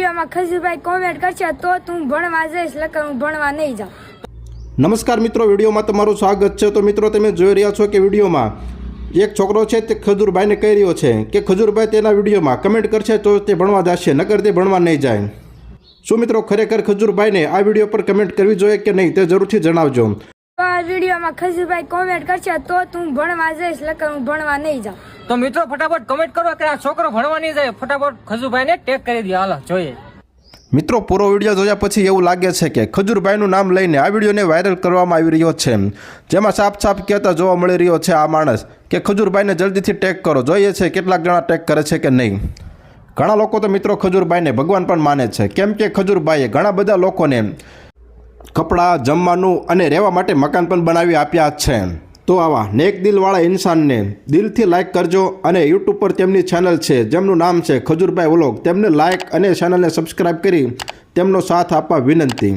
વિડીયોમાં ખજુભાઈ કોમેન્ટ કરશે તો તું ભણવા જઈશ લકર હું ભણવા નહીં જાઉં. નમસ્કાર મિત્રો વિડીયોમાં તમારું સ્વાગત છે. તો મિત્રો તમે જોઈ રહ્યા છો કે વિડીયોમાં એક છોકરો છે તે ખજૂરભાઈને કહી રહ્યો છે કે ખજૂરભાઈ તેના વિડીયોમાં કમેન્ટ કરશે તો તે ભણવા જશે નગર તે ભણવા નહીં જાય. શું મિત્રો ખરેખર ખજૂરભાઈને આ વીડિયો પર કમેન્ટ કરવી જોઈએ કે નહીં તે જરૂરથી જણાવજો. આ વિડીયોમાં ખજુભાઈ કોમેન્ટ કરશે તો તું ભણવા જઈશ લકર હું ભણવા નહીં જાઉં. તો મિત્રો, ફટાફટ કમેન્ટ કરો કે આ છોકરો ભણવા નહીં જાય. ફટાફટ ખજુભાઈને ટેગ કરી દે હાલો, જોઈએ. મિત્રો, પૂરો વીડિયો જોયા પછી એવું લાગે છે કે ખજૂરભાઈનું નામ લઈને આ વિડીયોને વાયરલ કરવામાં આવી રહ્યો છે. જેમાં સાફ સાફ કહેતા જોવા મળી રહ્યો છે આ માણસ કે ખજૂરભાઈને જલ્દીથી ટેગ કરો. જોઈએ છે કેટલાક જણા ટેગ કરે છે કે નહીં. ઘણા લોકો તો મિત્રો ખજૂરભાઈને ભગવાન પણ માને છે. કેમ કે ખજૂરભાઈએ ઘણા બધા લોકોને કપડાં, જમવાનું અને રહેવા માટે મકાન પણ બનાવી આપ્યા છે. તો આવા નેક દિલવાળા ઇન્સાનને દિલથી લાઇક કરજો અને યુટ્યુબ પર તેમની ચેનલ છે, જેમનું નામ છે ખજૂરભાઈ વ્લોગ તેમને લાઇક અને ચેનલને સબસ્ક્રાઈબ કરી તેમનો સાથ આપવા વિનંતી.